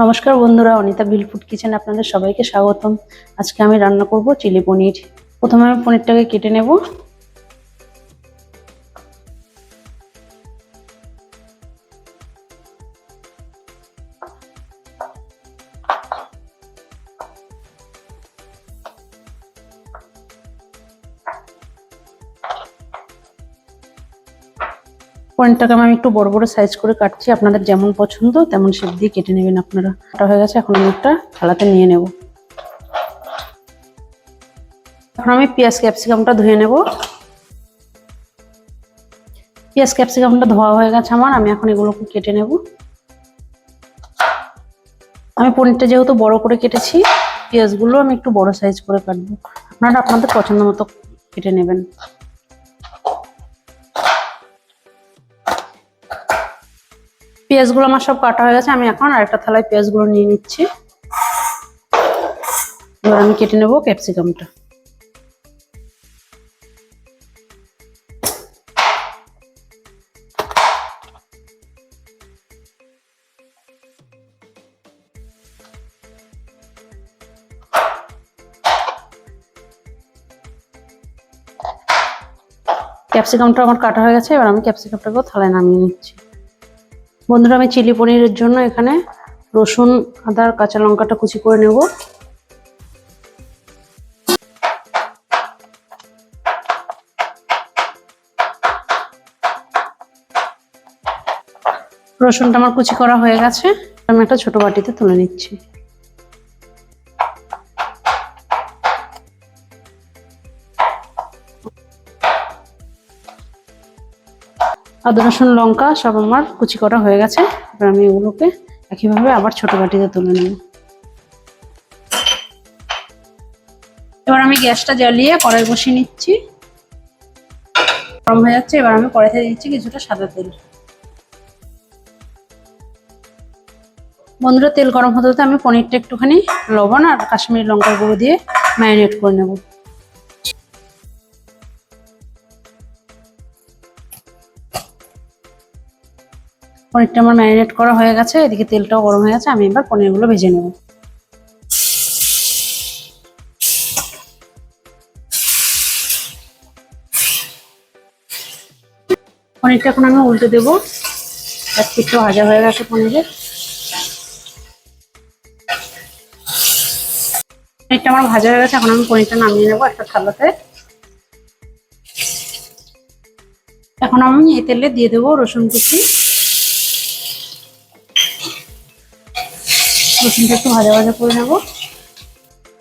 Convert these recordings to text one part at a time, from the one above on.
নমস্কার বন্ধুরা, অনিতা বিল food kitchen আপনাদের সবাইকে স্বাগতম। আজকে আমি রান্না করব চিলি পনির। প্রথমে আমি পনিরটাকে কেটে নেব। পনিরটাকে আমি একটু বড় বড় সাইজ করে কাটছি। আপনাদের যেমন পছন্দ, তেমন শেপ দিয়ে কেটে নেবেন আপনারা। কাটা হয়ে গেছে, এখন আমি একটা থালাতে নিয়ে নেব। এখন আমি পেঁয়াজ, ক্যাপসিকামটা ধুয়ে নেব। পেঁয়াজ, ক্যাপসিকামটা ধোয়া হয়ে গেছে আমার, আমি এখন এগুলোকে কেটে নেব। আমি পনিরটা যেহেতু বড় করে কেটেছি, পেঁয়াজগুলো আমি একটু বড় সাইজ করে কাটবো। আপনারা আপনাদের পছন্দ মতো কেটে নেবেন। পেঁয়াজগুলো আমার সব কাটা হয়ে গেছে, আমি এখন আরেকটা থালায় পেঁয়াজগুলো নিয়ে নিচ্ছি। এবার আমি কেটে নেব ক্যাপসিকামটা। ক্যাপসিকামটা আমার কাটা হয়ে গেছে, এবার আমি ক্যাপসিকামটাকেও থালায় নামিয়ে নিচ্ছি। বন্ধুরা, আমি চিলি পনিরের জন্য এখানে রসুন আদার কাঁচা লঙ্কাটা কুচি করে নেব। রসুনটা আমার কুচি করা হয়ে গেছে। আমি একটা ছোট বাটিতে তুলে নিচ্ছি। আদা, রসুন, লঙ্কা সব আমার কুচি করা হয়ে গেছে। এবার আমি এগুলোকে একইভাবে আবার ছোট বাটিতে তুলে নেব। এবার আমি গ্যাসটা জ্বালিয়ে কড়াই বসিয়ে নিচ্ছি। গরম হয়ে যাচ্ছে, এবার আমি কড়াইতে দিচ্ছি কিছুটা সাদা তেল। বন্ধুরা, তেল গরম হতে হতে আমি পনিরটা একটুখানি লবণ আর কাশ্মীরি লঙ্কার গুঁড়ো দিয়ে ম্যারিনেট করে নেব। পনিরটা আমার ম্যারিনেট করা হয়ে গেছে, এদিকে তেলটাও গরম হয়ে গেছে, আমি এবার পনিরগুলো ভেজে নেব। পনিরটা এখন আমি উল্টে দেবো। এক ভাজা হয়ে গেছে পনিরের পনিরটা আমার ভাজা হয়ে গেছে, এখন আমি পনিরটা নামিয়ে নেব একটা থালাতে। এখন আমি এই তেলে দিয়ে দেবো রসুন কুচি। রসুনটা একটু ভাজা ভাজা করে নেব।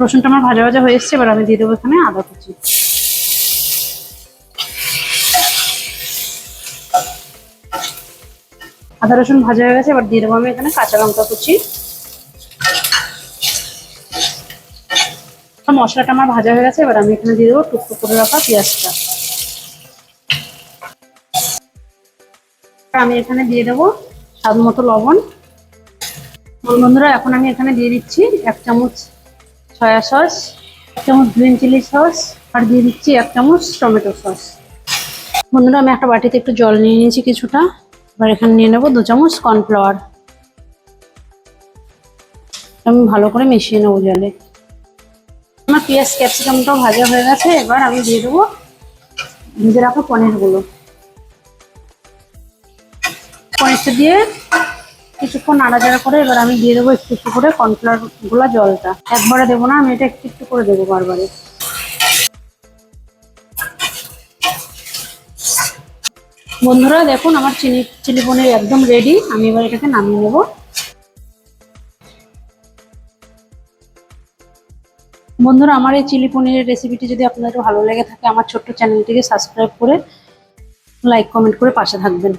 রসুনটা আমার ভাজা ভাজা হয়ে এসছে, এবার আমি দিয়ে দেবো এখানে আদা কুচি। আদা রসুন ভাজা হয়ে গেছে, এবার দিয়ে দেবো আমি এখানে কাঁচা লঙ্কা কুচি। মশলাটা আমার ভাজা হয়ে গেছে, এবার আমি এখানে দিয়ে দেবো টুকটুক করে রাখা পেঁয়াজটা। আমি এখানে দিয়ে দেবো স্বাদ মতো লবণ। বন্ধুরা, এখন আমি এখানে দিয়ে দিচ্ছি এক চামচ সয়া সস, এক চামচ গ্রিন চিলি সস, আর দিয়ে দিচ্ছি এক চামচ টমেটো সস। বন্ধুরা, আমি একটা বাটিতে একটু জল নিয়ে নিয়েছি কিছুটা। এবার এখানে নিয়ে নেব দু চামচ কর্নফ্লাওয়ার। আমি ভালো করে মিশিয়ে নেব জলে। আমার পেঁয়াজ, ক্যাপসিকামটাও ভাজা হয়ে গেছে, এবার আমি দিয়ে দেবো ভেজে রাখা পনিরগুলো। পনিরটা দিয়ে কিছুক্ষণ নাড়াচাড়া করে এবার আমি দিয়ে দেবো একটু একটু করে কর্নফ্লাওয়ারগুলা জলটা। একবারে দেবো না, আমি এটা একটু একটু করে দেবো বারবারে বন্ধুরা, দেখুন আমার চিনি, চিলি পনির একদম রেডি আমি এবার এটাকে নামিয়ে নেব। বন্ধুরা, আমার এই চিলি পনিরের রেসিপিটি যদি আপনাদের ভালো লেগে থাকে, আমার ছোট্ট চ্যানেলটিকে সাবস্ক্রাইব করে লাইক কমেন্ট করে পাশে থাকবেন।